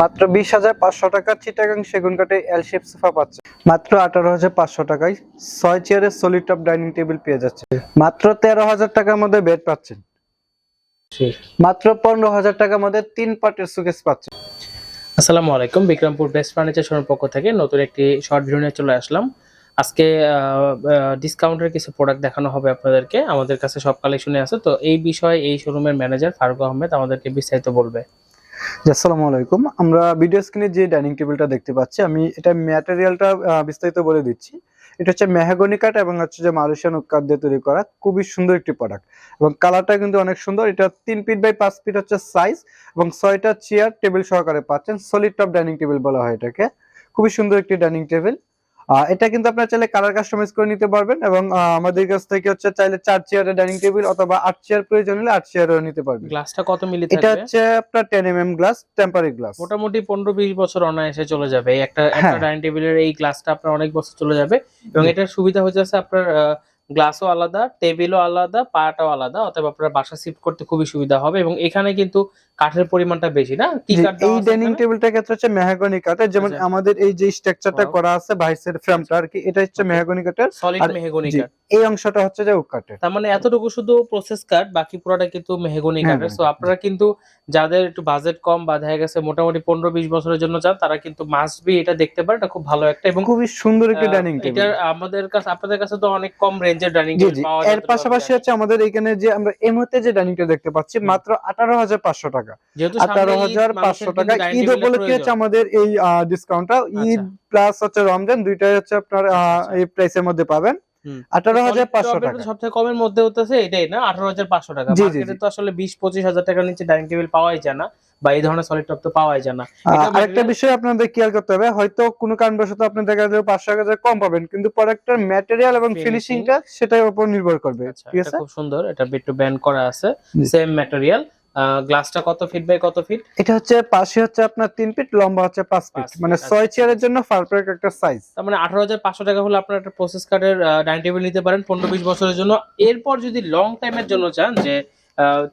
মাত্র বিশ হাজার পাঁচশো টাকা চিটাগাং সেগুন কাঠে এল শেপ সোফা পাচ্ছে। মাত্র আঠারো হাজার পাঁচশো টাকায় ছয় চেয়ারের সলিড টপ ডাইনিং টেবিল পেয়ে যাচ্ছে। মাত্র তেরো হাজার টাকার মধ্যে বেড পাচ্ছেন। মাত্র পনেরো হাজার টাকার মধ্যে তিন পার্টের সুকেস পাচ্ছেন। আসসালামু আলাইকুম, বিক্রমপুর বেস্ট ফার্নিচার শোরুম পক্ষ থেকে নতুন একটি শর্ট ভিডিও নিয়ে চলে আসলাম। আজকে ডিসকাউন্টের কিছু প্রোডাক্ট দেখানো হবে আপনাদেরকে। আমাদের কাছে সব কালেকশনে আছে। তো এই বিষয়ে এই শোরুমের ম্যানেজার ফারুক আহমেদ আমাদেরকে বিস্তারিত বলবে। আসসালামু আলাইকুম। আমরা ভিডিও স্ক্রিনে যে ডাইনিং টেবিলটা দেখতে পাচ্ছি, আমি এটা ম্যাটেরিয়ালটা বিস্তারিত বলে দিচ্ছি। এটা হচ্ছে মেহাগনি কাঠ এবং হচ্ছে যে মালয়েশিয়ান কাঠ দিয়ে তৈরি করা খুবই সুন্দর একটি প্রোডাক্ট এবং কালারটা কিন্তু অনেক সুন্দর। এটা তিন ফিট বাই পাঁচ ফিট হচ্ছে সাইজ এবং ছয়টা চেয়ার টেবিল সহকারে পাচ্ছেন। সলিড টপ ডাইনিং টেবিল বলা হয় এটাকে। খুবই সুন্দর একটি ডাইনিং টেবিল এটা কিন্তু আপনার চাইলে কালার কাস্টমাইজ করে নিতে পারবেন এবং আমাদের কাছ থেকে হচ্ছে চাইলে চার চেয়ারের ডাইনিং টেবিল অথবা আট চেয়ার প্রয়োজন হলে আট চেয়ারও নিতে পারবেন গ্লাসটা কত মিলি এটা হচ্ছে আপনার ten M M glass tempered glass মোটামুটি পনেরো বিশ বছর অনায়াসে চলে যাবে এই একটা একটা হ্যাঁ। ডাইনিং টেবিলের এই গ্লাসটা আপনার অনেক বছর চলে যাবে এবং। এটার সুবিধা হচ্ছে আপনার গ্লাসও আলাদা টেবিলও আলাদা পাটাও আলাদা অথবা আপনার বাসা শিফট করতে খুবই সুবিধা হবে এবং এখানে কিন্তু কাঠের পরিমাণটা বেশি না কি কাঠ এই ডাইনিং এখানে? টেবিলটার ক্ষেত্রে হচ্ছে মেহাগনি কাঠের যেমন আচ্ছা। আমাদের এই যে স্ট্রাকচারটা করা আছে ভাইসের ফ্রেমটা আর কি এটা হচ্ছে. মেহাগনি কাঠের সলিড মেহগনি কাঠ এই অংশটা হচ্ছে যে ওক কাঠের তার মানে এতটুকু শুধু প্রসেস কাঠ বাকি পুরোটা কিন্তু মেহগনি হ্যাঁ, কাঠের হ্যাঁ। সো আপনারা কিন্তু যাদের একটু বাজেট কম বা দেখা গেছে মোটামুটি পনেরো বিশ বছরের জন্য চান তারা কিন্তু মাস্ট বি এটা দেখতে পারেন এটা খুব ভালো একটা এবং খুবই সুন্দর একটি ডাইনিং টেবিল এটার আমাদের কাছে আপনাদের কাছে তো অনেক কম রেঞ্জের ডাইনিং টেবিল পাওয়া এর পাশাপাশি হচ্ছে আমাদের এখানে যে আমরা এই মুহূর্তে যে ডাইনিং টেবিল দেখতে পাচ্ছি মাত্র আঠারো হাজার পাঁচশো টাকা। যেহেতু আঠারো সামনে ঈদ, হাজার মানুষের পাঁচশো কিন্তু টাকা ঈদ উপলক্ষে হচ্ছে আমাদের এই ডিসকাউন্টটা ঈদ প্লাস হচ্ছে রমজান দুইটাই হচ্ছে আপনার আহ, আচ্ছা। এই প্রাইসের মধ্যে পাবেন। আঠারো হাজার পাঁচশো টাকা। সবথেকে কমের মধ্যে হতেছে এটাই না আঠারো হাজার পাঁচশো টাকা। মার্কেটে তো আসলে বিশ পঁচিশ হাজার টাকার নিচে ডাইনিং টেবিল পাওয়াই যায় না। বা এই ধরনের সলিড টপ তো পাওয়াই যায় না আরেকটা বিষয় আপনাদের খেয়াল করতে হবে হয়তো কোনো কারণবশত আপনি দেখা যাবে পাঁচশো টাকা কম পাবেন কিন্তু প্রোডাক্টের ম্যাটেরিয়াল এবং। ফিনিশিংটা সেটার উপর নির্ভর করবে আচ্ছা, ঠিক আছে খুব সুন্দর এটা একটু ব্যান্ড করা আছে। সেম ম্যাটেরিয়াল গ্লাসটা কত ফিট বাই কত ফিট এটা হচ্ছে পাশে হচ্ছে আপনার তিন ফিট লম্বা হচ্ছে পাঁচ ফিট মানে আচ্ছা। ছয় চেয়ারের জন্য পারফেক্ট একটা সাইজ তার মানে আঠারো হাজার পাঁচশো টাকা হলে আপনার একটা প্রসেস কার্ডের ডাইনিং টেবিল নিতে পারেন পনেরো বিশ বছরের জন্য এরপর যদি লং টাইমের জন্য চান যে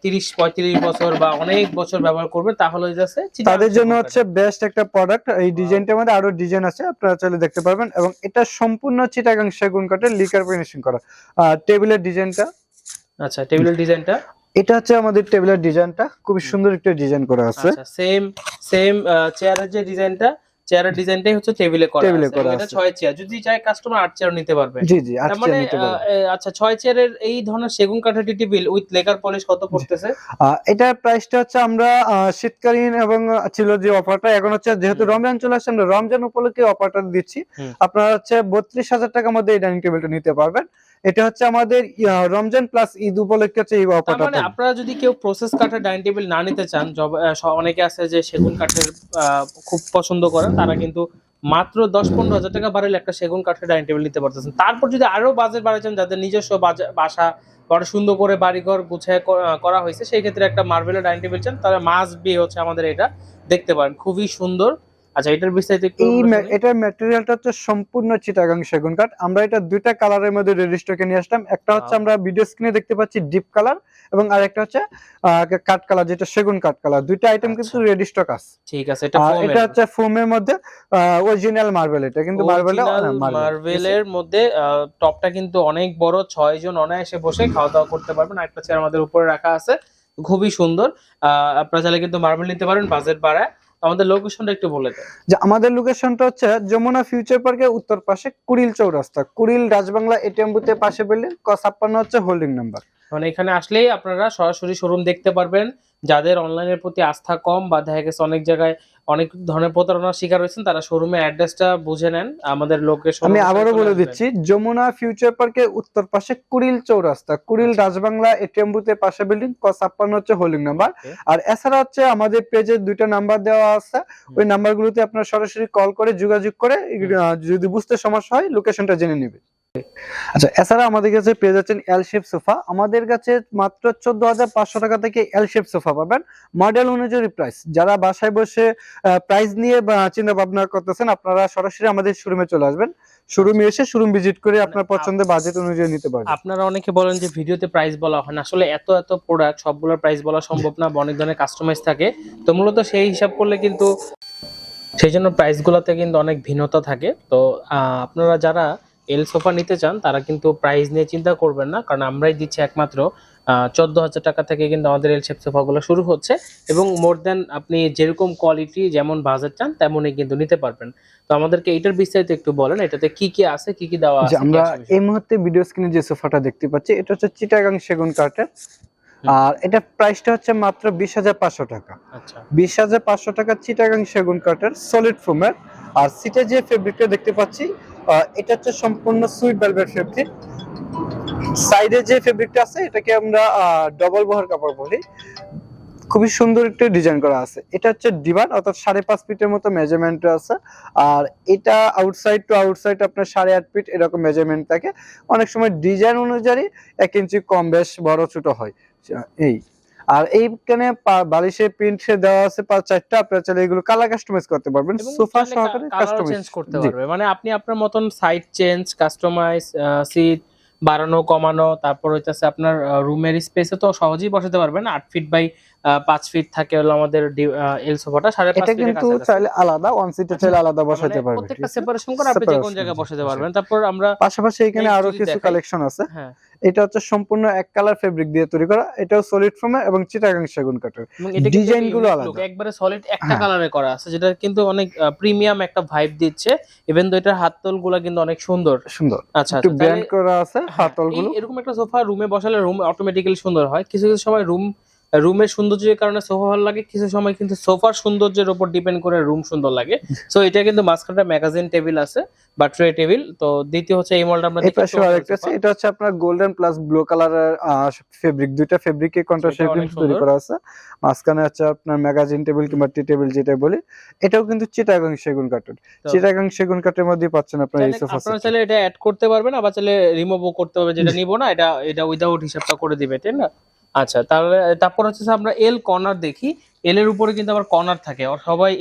তিরিশ পঁয়ত্রিশ বছর বা অনেক বছর ব্যবহার করবেন তাহলে যাচ্ছে তাদের জন্য হচ্ছে বেস্ট একটা প্রোডাক্ট এই ডিজাইনটার মধ্যে আরও ডিজাইন আছে আপনারা চাইলে দেখতে পারবেন এবং এটা সম্পূর্ণ চিটাগাং সেগুন কাঠের লিকার ফিনিশিং করা। টেবিলের ডিজাইনটা। আচ্ছা টেবিলের ডিজাইনটা এটা হচ্ছে আমাদের টেবিলের ডিজাইনটা খুবই সুন্দর একটা ডিজাইন করা আছে। আচ্ছা সেম সেম চেয়ারের যে ডিজাইনটা চেয়ারের ডিজাইনটাই হচ্ছে টেবিলে করা টেবিলে আছে করা এটা ছয় চেয়ার। যদি চায় কাস্টমার আট চেয়ার নিতে পারবে। জি জি তার আচ্ছা মানে নিতে এ, আচ্ছা ছয় চেয়ারের এই ধরনের সেগুন কাঠের টেবিল উইথ লেকার পলিশ কত পড়তেছে? এটার প্রাইসটা হচ্ছে আমরা শীতকালীন এবং ছিল যে অফারটা এখন হচ্ছে যেহেতু রমজান চলে আসছে আমরা রমজান উপলক্ষে অফারটা দিচ্ছি। আপনারা হচ্ছে বত্রিশ হাজার টাকার মধ্যে এই ডাইনিং টেবিলটা নিতে পারবেন। এটা হচ্ছে আমাদের রমজান প্লাস ঈদ উপলক্ষে হচ্ছে এই তার অফারটা মানে আপনারা যদি কেউ প্রসেস কাঠের ডাইনিং টেবিল না নিতে চান অনেকে আছে যে সেগুন কাঠের খুব পছন্দ করেন তারা কিন্তু মাত্র দশ পনেরো হাজার টাকা বাড়ালে একটা সেগুন কাঠের ডাইনিং টেবিল নিতে পারতেছেন। তারপর যদি আরও বাজেট বাড়াচ্ছেন যাদের নিজস্ব বাসা বড় সুন্দর করে বাড়িঘর গুছায় করা হয়েছে সেই ক্ষেত্রে একটা মার্বেলের ডাইনিং টেবিল চান তাহলে মাস্ট বি হচ্ছে আমাদের এটা দেখতে পারেন। খুবই সুন্দর আচ্ছা এটার বিস্তারিত একটু। এটার ম্যাটেরিয়ালটা হচ্ছে সম্পূর্ণ চিটাগাং সেগুন কাঠ। আমরা এটা দুইটা কালারের মধ্যে রেডি স্টকে নিয়ে আসলাম। একটা হচ্ছে আমরা ভিডিও স্ক্রিনে দেখতে পাচ্ছি ডিপ কালার এবং আরেকটা হচ্ছে কাঠ কালার যেটা সেগুন কাঠ কালার দুইটা আইটেম কিন্তু আচ্ছা। রেডি স্টক আছে। ঠিক আছে এটা এটা। হচ্ছে ফোমের মধ্যে অরিজিনাল মার্বেল এটা কিন্তু Original মার্বেলের মধ্যে টপটা কিন্তু অনেক বড় ছয় জন অনায়াসে বসে খাওয়া দাওয়া করতে পারবেন। একটা চেয়ার আমাদের উপরে রাখা আছে খুবই সুন্দর। আহ, আপনারা চাইলে কিন্তু মার্বেল নিতে পারেন বাজেট বাড়ায়। আমাদের লোকেশনটা একটু বলে দেন। যে আমাদের লোকেশনটা হচ্ছে যমুনা ফিউচার পার্কের উত্তর পাশে কুড়িল চৌরাস্তা। কুড়িল, রাজবাংলা এটিএম বুথের পাশে বিল্ডিং ক ছাপ্পান্ন হচ্ছে হোল্ডিং নাম্বার মানে এখানে আসলেই আপনারা সরাসরি শোরুম দেখতে পারবেন। যাদের অনলাইনের প্রতি আস্থা কম বা দেখা গেছে অনেক জায়গায় অনেক ধরনের প্রতারণার শিকার হয়েছেন তারা শোরুমের অ্যাড্রেসটা বুঝে নেন আমাদের লোকেশন আমি আবারও বলে দিচ্ছি যমুনা ফিউচার পার্কের উত্তর পাশে কুড়িল চৌরাস্তা। কুড়িল রাজবাংলা এটিএম বুথের পাশে বিল্ডিং ক ছাপ্পান্ন হচ্ছে হোল্ডিং নাম্বার আর এছাড়া হচ্ছে আমাদের পেজে দুইটা নাম্বার দেওয়া আছে। ওই নাম্বারগুলোতে আপনারা সরাসরি কল করে যোগাযোগ করে যদি বুঝতে সমস্যা হয় লোকেশনটা জেনে নেবে আচ্ছা এছাড়া আমাদের কাছে পেয়ে যাচ্ছেন এল শেপ সোফা আমাদের কাছে মাত্র চোদ্দ হাজার পাঁচশো টাকা থেকে এল শেপ সোফা পাবেন। মডেল অনুযায়ী প্রাইস যারা বাসায় বসে প্রাইস নিয়ে চিন্তা ভাবনা করতেছেন, আপনারা সরাসরি আমাদের শোরুমে চলে আসবেন। শোরুমে এসে শোরুম ভিজিট করে আপনার পছন্দের বাজেট অনুযায়ী নিতে পারবেন। আপনারা অনেকে বলেন যে ভিডিওতে প্রাইস বলা হয় না। আসলে এত এত প্রোডাক্ট সবগুলোর প্রাইস বলা সম্ভব না অনেক ধরনের কাস্টমাইজ থাকে। তো মূলত সেই হিসাব করলে কিন্তু সেই জন্য প্রাইসগুলোতে কিন্তু অনেক ভিন্নতা থাকে। তো আপনারা যারা এল সোফা নিতে চান তারা কিন্তু প্রাইস নিয়ে চিন্তা করবেন না কারণ আমরাই দিচ্ছি একমাত্র চোদ্দ হাজার টাকা থেকে কিন্তু আমাদের এল শেপ সোফাগুলো শুরু হচ্ছে এবং মোর দেন আপনি যেরকম কোয়ালিটি যেমন বাজার চান তেমনই কিন্তু নিতে পারবেন তো আমাদেরকে এটার বিস্তারিত একটু বলেন এটাতে কি কি আছে কি কি দেওয়া আছে আমরা? এই মুহূর্তে ভিডিও স্ক্রিনে যে সোফাটা দেখতে পাচ্ছি এটা হচ্ছে চিটাগাং সেগুন কাঠের। আর এটা প্রাইসটা হচ্ছে মাত্র বিশ হাজার পাঁচশো টাকা। আচ্ছা। বিশ হাজার পাঁচশো টাকা চিটাগাং সেগুন কাঠের সলিড ফোমের আর সিটে যে ফেব্রিকটা দেখতে পাচ্ছি এটা হচ্ছে সম্পূর্ণ সুইট ভেলভেট ফেব্রিক সাইডে যে ফেব্রিকটা আছে এটাকে আমরা ডবল বহর কাপড় বলি। খুবই সুন্দর একটা ডিজাইন করা আছে। এটা হচ্ছে ডিভান অর্থাৎ সাড়ে পাঁচ ফিটের মতো মেজারমেন্ট আছে। আর এটা আউটসাইড টু আউটসাইড আপনার সাড়ে আট ফিট এরকম মেজারমেন্ট থাকে। অনেক সময় ডিজাইন অনুযায়ী এক ইঞ্চি কম বেশ বড় ছোট হয়। এই। আর এইখানে বালিশের প্রিন্ট দেওয়া আছে পাঁচ চারটা আপনারা চাইলে এগুলো কালার কাস্টমাইজ করতে পারবেন। সোফা সহকারে কাস্টমাইজ করতে পারবে। মানে আপনি আপনার মতন সাইড চেঞ্জ কাস্টমাইজ সিট বাড়ানো কমানো তারপর হচ্ছে আপনার রুমের স্পেসে তো সহজেই বসাতে পারবেন। আট ফিট বাই পাঁচ ফিট থাকে হলো আমাদের এল সোফাটা সাড়ে পাঁচ কিন্তু চাইলে আলাদা ওয়ান সিটে চাইলে আলাদা বসাতে মানে পারবেন প্রত্যেকটা সেপারেশন করে আপনি যে কোন জায়গায় বসাতে পারবেন। তারপর আমরা পাশাপাশি এখানে আরও কিছু কালেকশন আছে। হ্যাঁ। এটা হচ্ছে সম্পূর্ণ এক কালার ফেব্রিক দিয়ে তৈরি করা। এটাও সলিড ফোমে এবং চিটাগাং সেগুন কাঠের। Design গুলো আলাদা। একবারে সলিড একটা হ্যাঁ। কালারে করা আছে যেটা কিন্তু অনেক প্রিমিয়াম একটা ভাইব দিচ্ছে। ইভেন তো এটার হাতলগুলা কিন্তু অনেক সুন্দর। সুন্দর। আচ্ছা একটু আচ্ছা, ব্র্যান্ড করা আছে হ্যাঁ, হাতলগুলো এরকম একটা সোফা রুমে বসালে রুম অটোমেটিক্যালি সুন্দর হয়। কিছু কিছু সময় রুম রুমের সৌন্দর্যের কারণে সোফা ভালো লাগে কিছু সময় কিন্তু সোফার সৌন্দর্যের উপর ডিপেন্ড করে রুম সুন্দর লাগে। সো এটা কিন্তু মাঝখানটা ম্যাগাজিন টেবিল আছে বা ট্রে টেবিল। তো দ্বিতীয় হচ্ছে এই মডেলটা আমরা পাশে আরেকটা আছে এটা হচ্ছে আপনার গোল্ডেন প্লাস ব্লু কালারের ফেব্রিক দুইটা ফেব্রিকে কন্ট্রাস্ট তৈরি করা আছে। মাঝখানে হচ্ছে আপনার ম্যাগাজিন টেবিল কিংবা টি টেবিল যেটা বলি এটাও কিন্তু চিটাগাং সেগুন কাঠের। চিটাগাং সেগুন কাঠের মধ্যে পাচ্ছেন আপনার এই সোফা আপনারা চাইলে এটা অ্যাড করতে পারবেন আবার চাইলে রিমুভও করতে পারবে যেটা নিব না এটা এটা উইদাউট হিসাবটা করে দিবে ঠিক না? আচ্ছা তাহলে তারপর হচ্ছে আমরা এল কর্নার দেখি। এল এর উপরে কিন্তু আবার কর্নার থাকে। আর সবাই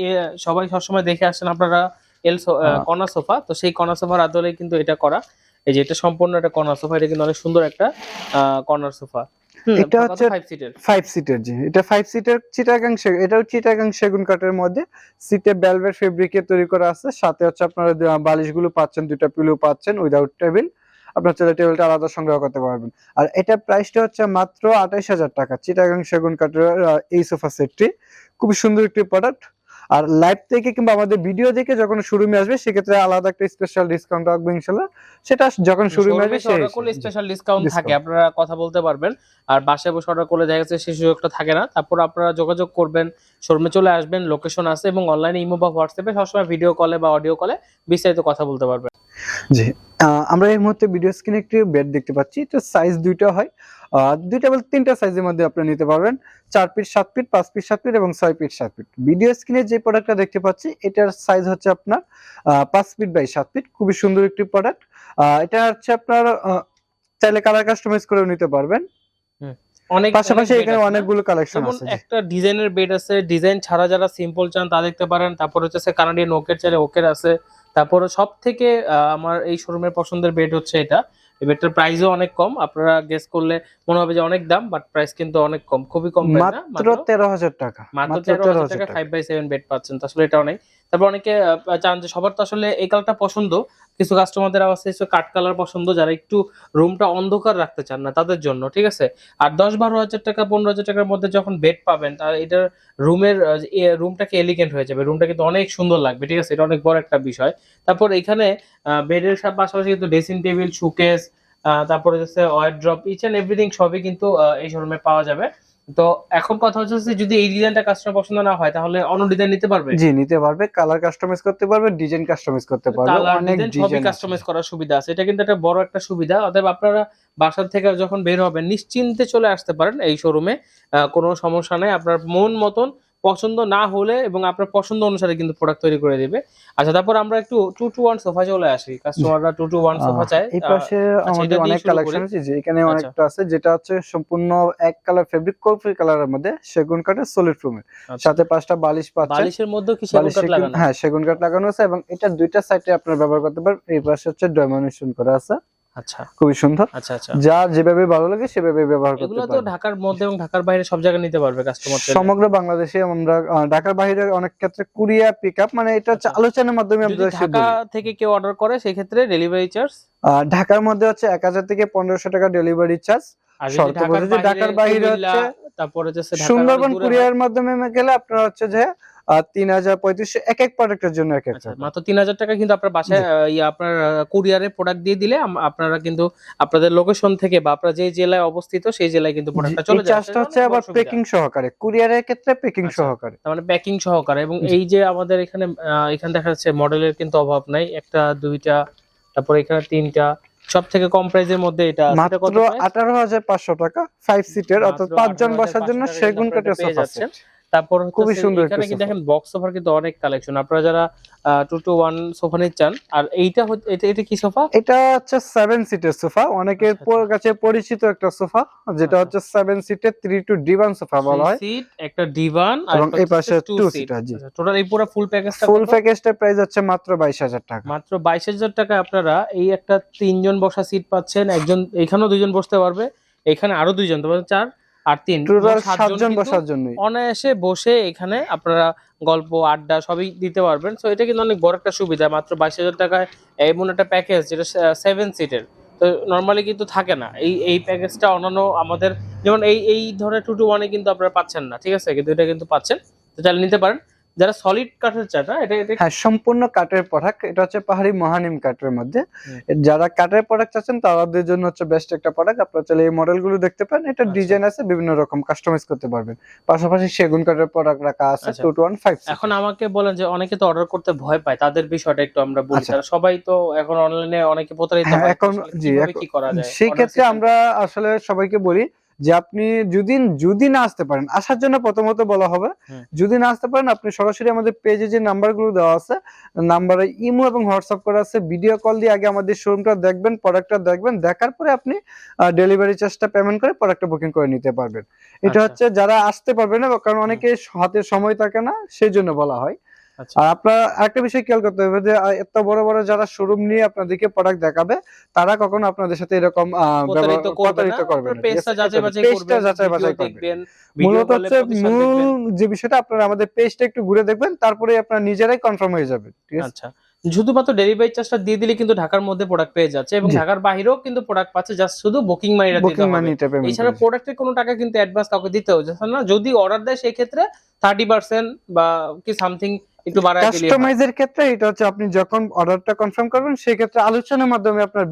সবাই সবসময় দেখে আসছেন আপনারা এল। কর্নার সোফা তো সেই কর্নার সোফার আদলে কিন্তু এটা করা। এই যে এটা সম্পূর্ণ একটা কর্নার সোফা এটা কিন্তু অনেক সুন্দর একটা কর্নার সোফা এটা হচ্ছে- ফাইভ সিটের ফাইভ সিটের জি। এটা ফাইভ সিটের চিটাগাং এটাও চিটাগাং সেগুন কাঠের মধ্যে। সিটে বেলভেট ফেব্রিকে তৈরি করা আছে। সাথে হচ্ছে আপনারা বালিশগুলো পাচ্ছেন দুইটা পিলো পাচ্ছেন উইদাউট টেবিল আপনার চাইলে টেবিলটা আলাদা সংগ্রহ করতে পারবেন। আর এটা প্রাইসটা হচ্ছে মাত্র আঠাইশ হাজার টাকা। চিটাগাং সেগুন কাঠের এই সোফা সেটটি খুবই সুন্দর একটি প্রোডাক্ট আর লাইভ থেকে কিংবা আমাদের ভিডিও দেখে যখন শোরুমে আসবে সেক্ষেত্রে আলাদা একটা স্পেশাল ডিসকাউন্ট রাখব ইনশাল্লাহ। সেটা যখন শোরুমে আসবে স্পেশাল ডিসকাউন্ট থাকে আপনারা কথা বলতে পারবেন। আর বাসায় বসে অর্ডার করলে দেখা যাচ্ছে সেই সুযোগটা থাকে না। তারপর আপনারা যোগাযোগ করবেন শোরুমে চলে আসবেন লোকেশন আছে এবং অনলাইনে ইমো বা হোয়াটসঅ্যাপে সবসময় ভিডিও কলে বা অডিও কলে বিস্তারিত কথা বলতে পারবেন। জি। আমরা এই মুহূর্তে ভিডিও স্ক্রিনে একটি বেড দেখতে পাচ্ছি তো সাইজ দুইটা হয়। দুইটা বলতে তিনটা সাইজের মধ্যে আপনি নিতে পারবেন। চার ফিট সাত ফিট পাঁচ ফিট সাত ফিট এবং ছয় ফিট সাত ফিট ভিডিও স্ক্রিনে যে প্রোডাক্টটা দেখতে পাচ্ছি এটার সাইজ হচ্ছে আপনার পাঁচ ফিট বাই সাত ফিট খুবই সুন্দর একটি প্রোডাক্ট এটা হচ্ছে আপনার চাইলে কালার কাস্টমাইজ করেও নিতে পারবেন। অনেক পাশাপাশি এখানে অনেকগুলো কালেকশন আছে একটা ডিজাইনের বেড আছে ডিজাইন ছাড়া যারা সিম্পল চান তা দেখতে পারেন। তারপর হচ্ছে কানাডিয়ান ওকের চাইলে ওকের আছে। তারপর সব থেকে আমার এই শোরুমের পছন্দের বেড হচ্ছে এটা। এই বেডটার প্রাইসও অনেক কম। আপনারা গেস করলে মনে হবে যে অনেক দাম বাট প্রাইস কিন্তু অনেক কম খুবই কম মাত্র তেরো হাজার টাকা। মাত্র তেরো হাজার টাকা ফাইভ বাই সেভেন বেড পাচ্ছেন আসলে এটা অনেক তারপর অনেকে চান যে সবার তো আসলে এই কালারটা পছন্দ কিছু কাস্টমারদের আছে কিছু কাঠ কালার পছন্দ যারা একটু রুমটা অন্ধকার রাখতে চান না তাদের জন্য ঠিক আছে? আর দশ বারো হাজার টাকা পনেরো হাজার টাকার মধ্যে যখন বেড পাবেন তার এটার রুমের রুমটাকে এলিগেন্ট হয়ে যাবে। রুমটা কিন্তু অনেক সুন্দর লাগবে ঠিক আছে? এটা অনেক বড় একটা বিষয়। তারপর এখানে বেডের পাশাপাশি কিন্তু ড্রেসিং টেবিল সুকেস তারপরে হচ্ছে ওয়ারড্রপ ইচ এন্ড এভরিথিং সবই কিন্তু এই শোরুমে পাওয়া যাবে। তো এখন কথা হচ্ছে যদি এই ডিজাইনটা কাস্টমার পছন্দ না হয় তাহলে অন্য ডিজাইন নিতে পারবে? জি নিতে পারবে কালার কাস্টমাইজ করতে পারবে ডিজাইন কাস্টমাইজ করতে পারবে অনেক ডিজাইন সবই কাস্টমাইজ করার সুবিধা আছে। এটা কিন্তু একটা বড় একটা সুবিধা। অতএব আপনারা বাসা থেকে যখন বের হবেন নিশ্চিন্তে চলে আসতে পারেন এই শোরুমে কোনো সমস্যা নাই। আপনার মন মতন পছন্দ না হলে এবং আপনার পছন্দ অনুসারে কিন্তু প্রোডাক্ট তৈরি করে দিবে। আচ্ছা তারপর আমরা একটু টু টু ওয়ান সোফা চলে আসি। কাস্টমাররা টু টু ওয়ান সোফা চায়। এই পাশে আমাদের অনেক কালেকশন আছে যে এখানে আচ্ছা। অনেকটা আছে যেটা হচ্ছে সম্পূর্ণ এক কালার ফেব্রিক কফি কালারের মধ্যে সেগুন কাঠের সলিড রুমের আচ্ছা। সাথে পাঁচটা বালিশ পাচ্ছেন বালিশের মধ্যে কি সেগুন কাঠ লাগানো হ্যাঁ সেগুন কাঠ লাগানো আছে এবং এটা দুইটা সাইডে আপনারা ব্যবহার করতে পারেন এই পাশে হচ্ছে ডয়মনেশন করা আছে। আচ্ছা। খুবই সুন্দর। আচ্ছা আচ্ছা। যার যেভাবে ভালো লাগে সেভাবে ব্যবহার করতে তো ঢাকার মধ্যে এবং ঢাকার বাইরে সব জায়গায় নিতে পারবে কাস্টমার সমগ্র বাংলাদেশে আমরা ঢাকার বাইরে অনেক ক্ষেত্রে কুরিয়া মানে এটা হচ্ছে আচ্ছা। আলোচনার মাধ্যমে আমরা ঢাকা থেকে কেউ অর্ডার করে সেই ক্ষেত্রে ডেলিভারি চার্জ ঢাকার মধ্যে হচ্ছে এক হাজার থেকে পনেরোশো টাকা ডেলিভারি চার্জ ঢাকার বাইরে হচ্ছে তারপরে হচ্ছে সুন্দরবন কুরিয়ার মাধ্যমে গেলে আপনার হচ্ছে যে তিন হাজার পঁয়ত্রিশশো এক এক প্রোডাক্টের জন্য এক এক আচ্ছা, মাত্র তিন হাজার টাকা কিন্তু আপনার বাসায় আপনার কুরিয়ারে প্রোডাক্ট দিয়ে দিলে আপনারা কিন্তু আপনাদের লোকেশন থেকে বা আপনার যে জেলায় অবস্থিত সেই জেলায় কিন্তু প্রোডাক্টটা চলে যায় চার্জটা হচ্ছে আবার পেকিং সহকারে কুরিয়ারের ক্ষেত্রে আচ্ছা। সহকারে। মানে প্যাকিং সহকারে এবং এই যে আমাদের এখানে এখানে দেখা যাচ্ছে মডেলের কিন্তু অভাব নাই একটা দুইটা তারপরে এখানে তিনটা সব থেকে কম প্রাইজের মধ্যে এটা মাত্র আঠারো হাজার পাঁচশো টাকা ফাইভ সিটের অর্থাৎ পাঁচজন বসার জন্য সেগুন কাঠের সোফা। তারপর খুবই সুন্দর এখানে কি দেখেন বক্স সোফার কিন্তু অনেক কালেকশন আপনারা যারা টু টু ওয়ান সোফা নিতে চান আর এইটা এটা এটা কি সোফা এটা হচ্ছে সেভেন সিটের সোফা অনেকের আচ্ছা, কাছে পরিচিত একটা সোফা যেটা আচ্ছা। হচ্ছে সেভেন সিটের থ্রি টু ডিভান সোফা বলা হয়। সিট একটা ডিভান আর এবং এই পাশে seater, জি। আচ্ছা, টোটাল এই পুরো ফুল প্যাকেজটা ফুল প্যাকেজটার প্রাইস হচ্ছে মাত্র বাইশ হাজার টাকা। মাত্র বাইশ হাজার টাকা আপনারা এই একটা তিনজন বসা সিট পাচ্ছেন। একজন এখানেও দুইজন বসতে পারবে এখানে আরও দুইজন তোমার চার আর তিন টোটাল সাতজন বসার জন্য অনায়াসে বসে এখানে আপনারা গল্প আড্ডা সবই দিতে পারবেন। তো এটা কিন্তু অনেক বড় একটা সুবিধা। মাত্র বাইশ হাজার টাকায় এমন একটা প্যাকেজ যেটা সেভেন সিটের তো নর্মালি কিন্তু থাকে না। এই এই প্যাকেজটা অন্যান্য আমাদের যেমন এই এই ধরনের টু টু ওয়ানে কিন্তু আপনারা পাচ্ছেন না। ঠিক আছে? কিন্তু এটা কিন্তু পাচ্ছেন। তো তাহলে নিতে পারেন। যারা সলিড কাঠের না এটা এটা হ্যাঁ সম্পূর্ণ কাঠের প্রোডাক্ট এটা হচ্ছে পাহাড়ি মহানিম কাঠের মধ্যে। যারা কাঠের প্রোডাক্ট চাচ্ছেন তাদের জন্য হচ্ছে বেস্ট একটা প্রোডাক্ট আপনারা চাইলে এই মডেলগুলো দেখতে পারেন। এটা আচ্ছা। ডিজাইন আছে বিভিন্ন রকম কাস্টমাইজ করতে পারবেন। পাশাপাশি সেগুন কাঠের প্রোডাক্ট রাখা আছে আচ্ছা। টু টু ওয়ান ফাইভ এখন আমাকে বলেন যে অনেকে তো অর্ডার করতে ভয় পায় তাদের বিষয়টা একটু আমরা বলি। আচ্ছা। তারা সবাই তো এখন অনলাইনে অনেকে প্রতারিত হ্যাঁ, হয় এখন- জি, কি করা যায়? সেই ক্ষেত্রে আমরা আসলে সবাইকে বলি যে আপনি যদি যদি না আসতে পারেন আসার জন্য প্রথমত বলা হবে যদি না আসতে পারেন আপনি সরাসরি আমাদের পেজে যে নাম্বারগুলো দেওয়া আছে নাম্বারে ইমো এবং হোয়াটসঅ্যাপ করা আছে ভিডিও কল দিয়ে আগে আমাদের শোরুমটা দেখবেন প্রোডাক্টটা দেখবেন দেখার পরে আপনি ডেলিভারি চার্জটা পেমেন্ট করে প্রোডাক্টটা বুকিং করে নিতে পারবেন এটা আচ্ছা। হচ্ছে যারা আসতে পারবে না কারণ অনেকে হাতে সময় থাকে না সেই জন্য বলা হয়। আর আপনার আরেকটা বিষয় খেয়াল করতে হবে যে এত বড় বড় যারা শোরুম নিয়ে আপনাদেরকে প্রোডাক্ট দেখাবে তারা কখনো আপনাদের সাথে এরকম প্রতারিত করবে পেজটা যাচাই বাছাই করবেন মূলত হচ্ছে মূল যে বিষয়টা আপনারা আমাদের পেজটা একটু ঘুরে দেখবেন তারপরে আপনারা নিজেরাই কনফার্ম হয়ে যাবে। ঠিক আছে? আচ্ছা। শুধুমাত্র ডেলিভারি চার্জটা দিয়ে দিলে কিন্তু ঢাকার মধ্যে প্রোডাক্ট পেয়ে যাচ্ছে এবং ঢাকার বাইরেও কিন্তু প্রোডাক্ট পাচ্ছে জাস্ট শুধু বুকিং মানিটা দিতে বুকিং হবে। মানিটা পেমেন্ট এছাড়া প্রোডাক্টের কোনো টাকা কিন্তু অ্যাডভান্স কাউকে দিতে হচ্ছে না যদি অর্ডার দেয় সেই ক্ষেত্রে থার্টি পার্সেন্ট বা কি সামথিং একটু বাড়ায় কাস্টমাইজের ক্ষেত্রে এটা হচ্ছে আপনি যখন অর্ডারটা কনফার্ম করবেন সেই ক্ষেত্রে আলোচনার মাধ্যমে আপনার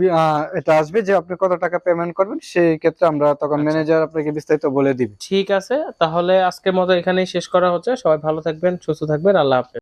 এটা আসবে যে আপনি কত টাকা পেমেন্ট করবেন সেই ক্ষেত্রে আমরা তখন আচ্ছা। ম্যানেজার আপনাকে বিস্তারিত বলে দিবে। ঠিক আছে তাহলে আজকের মতো এখানেই শেষ করা হচ্ছে। সবাই ভালো থাকবেন সুস্থ থাকবেন আল্লাহ হাফেজ।